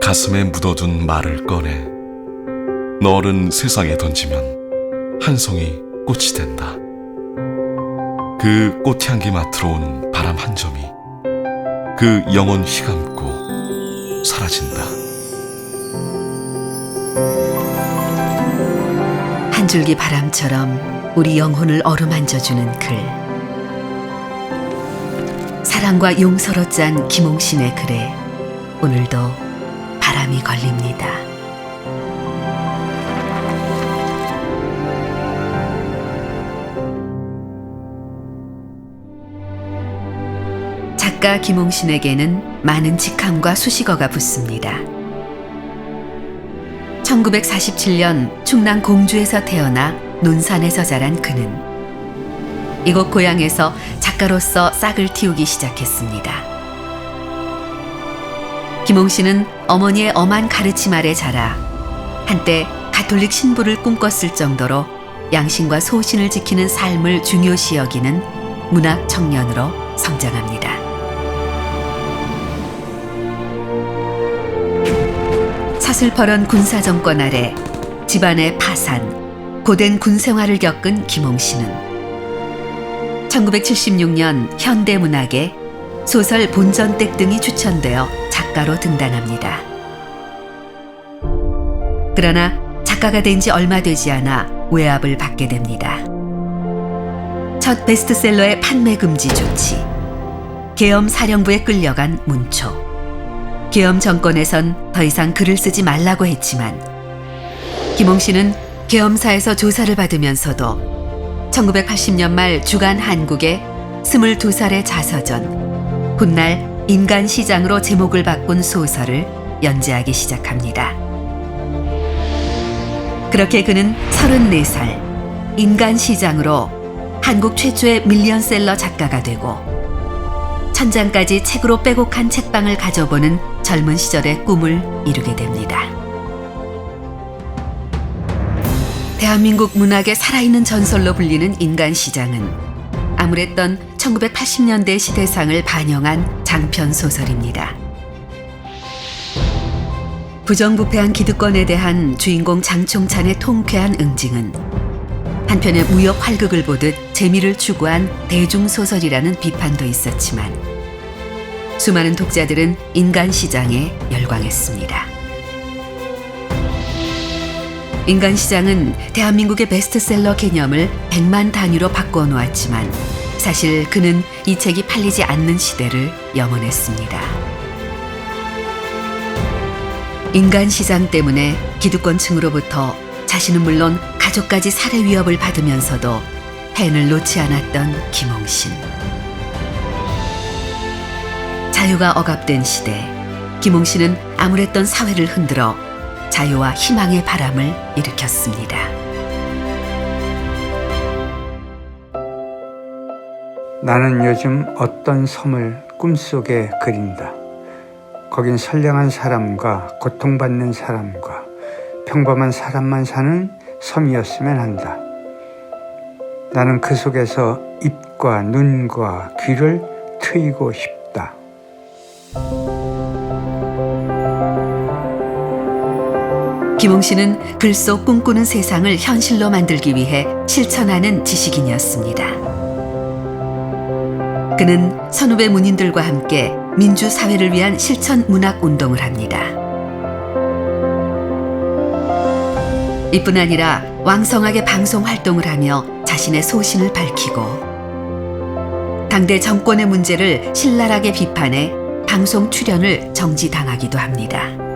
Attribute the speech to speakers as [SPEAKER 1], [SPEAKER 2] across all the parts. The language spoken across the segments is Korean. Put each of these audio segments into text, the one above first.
[SPEAKER 1] 가슴에 묻어둔 말을 꺼내 너를 세상에 던지면 한 송이 꽃이 된다. 그 꽃향기 맡으러 오는 바람 한 점이 그 영혼 휘감고 사라진다.
[SPEAKER 2] 한 줄기 바람처럼 우리 영혼을 어루만져주는 글. 사랑과 용서로 짠 김홍신의 글에 오늘도 바람이 걸립니다. 작가 김홍신에게는 많은 직함과 수식어가 붙습니다. 1947년 충남 공주에서 태어나 논산에서 자란 그는 이곳 고향에서 작가로서 싹을 틔우기 시작했습니다. 김홍 씨는 어머니의 엄한 가르침 아래 자라 한때 가톨릭 신부를 꿈꿨을 정도로 양심과 소신을 지키는 삶을 중요시 여기는 문학 청년으로 성장합니다. 사슬퍼런 군사 정권 아래 집안의 파산, 고된 군 생활을 겪은 김홍 씨는 1976년 현대문학에 소설 본전댁 등이 추천되어 작가로 등단합니다. 그러나 작가가 된 지 얼마 되지 않아 외압을 받게 됩니다. 첫 베스트셀러의 판매 금지 조치, 계엄 사령부에 끌려간 문초, 계엄 정권에선 더 이상 글을 쓰지 말라고 했지만 김홍 씨는 계엄사에서 조사를 받으면서도 1980년 말 주간 한국의 22살의 자서전 훗날 인간 시장으로 제목을 바꾼 소설을 연재하기 시작합니다. 그렇게 그는 34살 인간 시장으로 한국 최초의 밀리언셀러 작가가 되고 천장까지 책으로 빼곡한 책방을 가져보는 젊은 시절의 꿈을 이루게 됩니다. 대한민국 문학의 살아있는 전설로 불리는 인간 시장은 아무랬던 1980년대 시대상을 반영한 장편 소설입니다. 부정부패한 기득권에 대한 주인공 장총찬의 통쾌한 응징은 한편의 무역 활극을 보듯 재미를 추구한 대중소설이라는 비판도 있었지만 수많은 독자들은 인간 시장에 열광했습니다. 인간 시장은 대한민국의 베스트셀러 개념을 100만 단위로 바꿔 놓았지만 사실 그는 이 책이 팔리지 않는 시대를 영원했습니다. 인간 시장 때문에 기득권층으로부터 자신은 물론 가족까지 살해 위협을 받으면서도 펜을 놓지 않았던 김홍신. 자유가 억압된 시대, 김홍신은 아무랬던 사회를 흔들어 자유와 희망의 바람을 일으켰습니다.
[SPEAKER 3] 나는 요즘 어떤 섬을 꿈속에 그린다. 거긴 선량한 사람과 고통받는 사람과 평범한 사람만 사는 섬이었으면 한다. 나는 그 속에서 입과 눈과 귀를 트이고 싶다.
[SPEAKER 2] 김홍 씨는 글속 꿈꾸는 세상을 현실로 만들기 위해 실천하는 지식인이었습니다. 그는 선후배 문인들과 함께 민주 사회를 위한 실천 문학 운동을 합니다. 이뿐 아니라 왕성하게 방송 활동을 하며 자신의 소신을 밝히고 당대 정권의 문제를 신랄하게 비판해 방송 출연을 정지당하기도 합니다.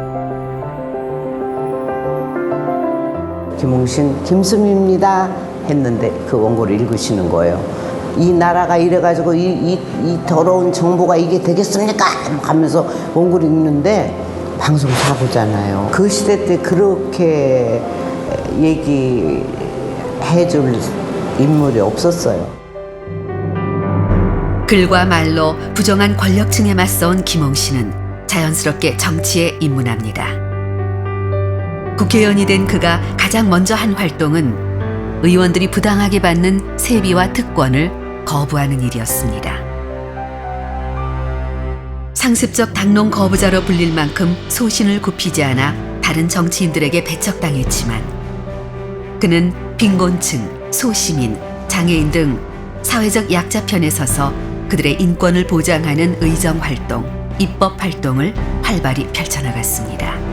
[SPEAKER 4] 김홍신 김수미입니다 했는데 그 원고를 읽으시는 거예요. 이 나라가 이래가지고 이, 이, 이 더러운 정보가 이게 되겠습니까? 하면서 원고를 읽는데 방송 사고잖아요. 그 시대 때 그렇게 얘기해 줄 인물이 없었어요.
[SPEAKER 2] 글과 말로 부정한 권력층에 맞서온 김홍 씨는 자연스럽게 정치에 입문합니다. 국회의원이 된 그가 가장 먼저 한 활동은 의원들이 부당하게 받는 세비와 특권을 거부하는 일이었습니다. 상습적 당농 거부자로 불릴 만큼 소신을 굽히지 않아 다른 정치인들에게 배척당했지만 그는 빈곤층, 소시민, 장애인 등 사회적 약자 편에 서서 그들의 인권을 보장하는 의정 활동, 입법 활동을 활발히 펼쳐나갔습니다.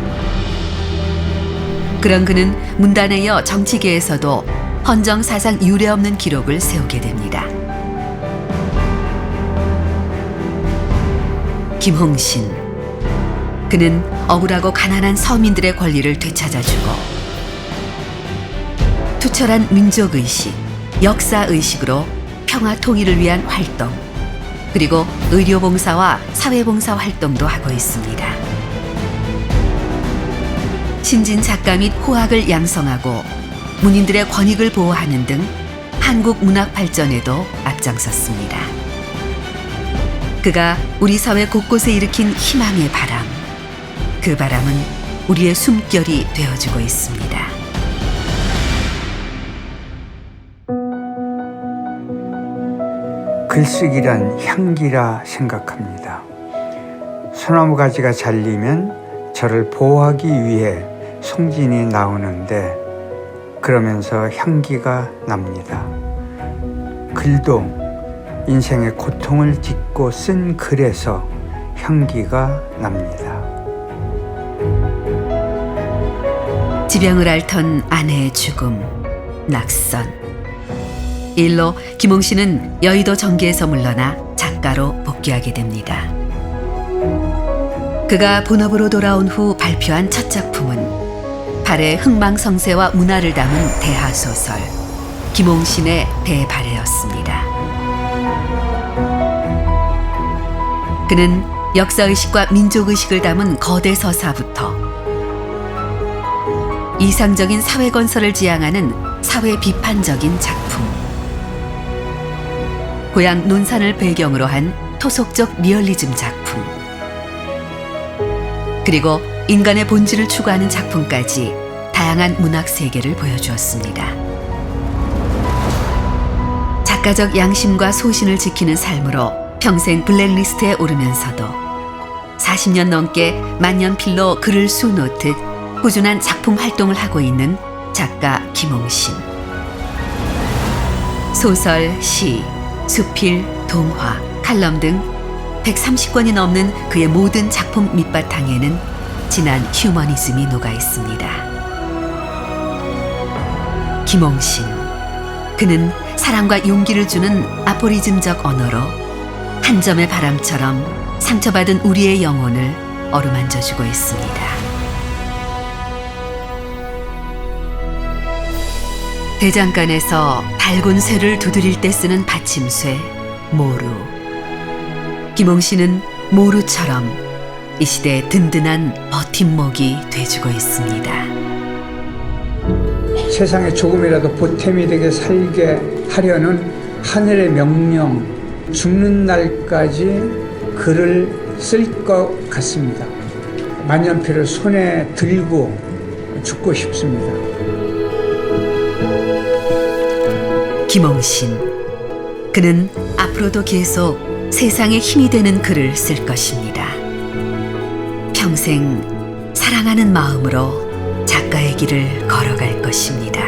[SPEAKER 2] 그런 그는 문단에 이어 정치계에서도 헌정 사상 유례없는 기록을 세우게 됩니다. 김홍신 그는 억울하고 가난한 서민들의 권리를 되찾아주고 투철한 민족 의식, 역사 의식으로 평화 통일을 위한 활동 그리고 의료 봉사와 사회 봉사 활동도 하고 있습니다. 신진 작가 및 호학을 양성하고 문인들의 권익을 보호하는 등 한국 문학 발전에도 앞장섰습니다. 그가 우리 사회 곳곳에 일으킨 희망의 바람. 그 바람은 우리의 숨결이 되어주고 있습니다.
[SPEAKER 3] 글쓰기란 향기라 생각합니다. 소나무 가지가 잘리면 저를 보호하기 위해 송진이 나오는데 그러면서 향기가 납니다. 글도 인생의 고통을 딛고 쓴 글에서 향기가 납니다.
[SPEAKER 2] 지병을 앓던 아내의 죽음, 낙선. 일로 김홍 씨는 여의도 정계에서 물러나 작가로 복귀하게 됩니다. 그가 본업으로 돌아온 후 발표한 첫 작품은 발의 흥망성쇠와 문화를 담은 대하소설 김홍신의 대발해였습니다. 그는 역사의식과 민족의식을 담은 거대 서사부터 이상적인 사회 건설을 지향하는 사회 비판적인 작품. 고향 논산을 배경으로 한 토속적 리얼리즘 작품. 그리고 인간의 본질을 추구하는 작품까지 다양한 문학 세계를 보여주었습니다. 작가적 양심과 소신을 지키는 삶으로 평생 블랙리스트에 오르면서도 40년 넘게 만년필로 글을 수놓듯 꾸준한 작품 활동을 하고 있는 작가 김홍신. 소설, 시, 수필, 동화, 칼럼 등 130권이 넘는 그의 모든 작품 밑바탕에는 진한 휴머니즘이 녹아 있습니다. 김홍신. 그는 사랑과 용기를 주는 아포리즘적 언어로 한 점의 바람처럼 상처받은 우리의 영혼을 어루만져 주고 있습니다. 대장간에서 밝은 쇠를 두드릴 때 쓰는 받침쇠 모루. 김홍 씨는 모루처럼 이 시대의 든든한 버팀목이 돼주고 있습니다.
[SPEAKER 3] 세상에 조금이라도 보탬이 되게 살게 하려는 하늘의 명령, 죽는 날까지 글을 쓸 것 같습니다. 만년필을 손에 들고 죽고 싶습니다.
[SPEAKER 2] 김홍신. 그는 앞으로도 계속 세상에 힘이 되는 글을 쓸 것입니다. 평생 사랑하는 마음으로 작가의 길을 걸어갈 것입니다.